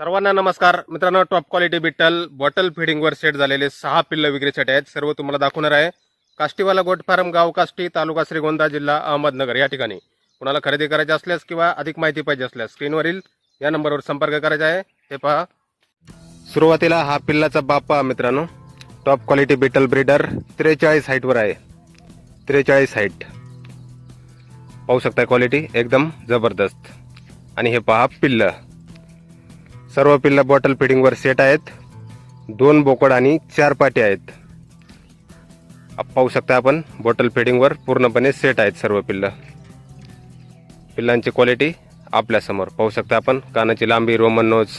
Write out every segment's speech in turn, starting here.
सर्वांना नमस्कार. मित्रांनो टॉप क्वालिटी बिट्टल बॉटल फिडिंगवर सेट झालेले सहा पिल्ल विक्रीसाठी आहेत. सर्व तुम्हाला दाखवणार आहे. काष्टीवाला गोट फार्म गाव काष्टी तालुका श्रीगोंदा जिल्हा अहमदनगर या ठिकाणी. कुणाला खरेदी करायची असल्यास किंवा अधिक माहिती पाहिजे असल्यास स्क्रीनवरील या नंबरवर संपर्क करायचा आहे. हे पहा. सुरुवातीला हा पिल्लाचा बाप पहा मित्रांनो. टॉप क्वालिटी बिटल ब्रीडर त्रेचाळीस हाईटवर आहे. त्रेचाळीस हाईट पाहू शकता क्वालिटी एकदम जबरदस्त. आणि हे पहा पिल्ल. सर्व पिल्लं बॉटल फिडिंगवर सेट आहेत. दोन बोकड आणि चार पाटी आहेत. पाहू शकता आपण बॉटल फिडिंगवर पूर्णपणे सेट आहेत सर्व पिल्लं. पिल्लांची क्वालिटी आपल्यासमोर पाहू शकता आपण कानाची लांबी Roman nose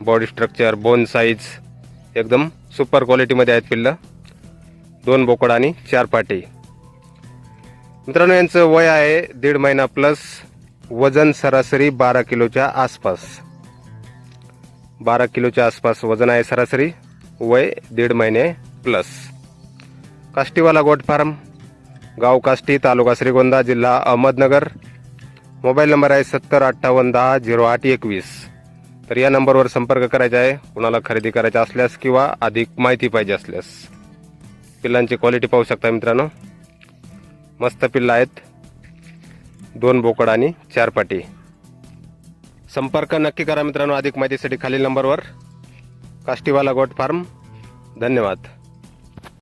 body structure bone size एकदम सुपर क्वालिटीमध्ये आहेत पिल्लं. दोन बोकड आणि चार पाटी. मित्रांनो यांचं वय आहे दीड महिना प्लस वजन सरासरी बारा किलोच्या आसपास. बारा किलोच्या आसपास वजन आहे सरासरी वय दीड महिने प्लस काष्टीवाला गोट फार्म गाव काष्टी तालुका श्रीगोंदा जिल्हा अहमदनगर. मोबाईल नंबर आहे सत्तर अठ्ठावन्न दहा झिरो आठ एकवीस. तर या नंबरवर संपर्क करायचा आहे. कुणाला खरेदी करायचा असल्यास किंवा अधिक माहिती पाहिजे असल्यास. पिल्लांची क्वालिटी पाहू शकता मित्रांनो. मस्त पिल्लं आहेत. दोन बोकड आणि चार पाटी. संपर्क नक्की करा मित्रांनो अधिक माहितीसाठी खालील नंबरवर काष्टीवाला गोट फार्म. धन्यवाद.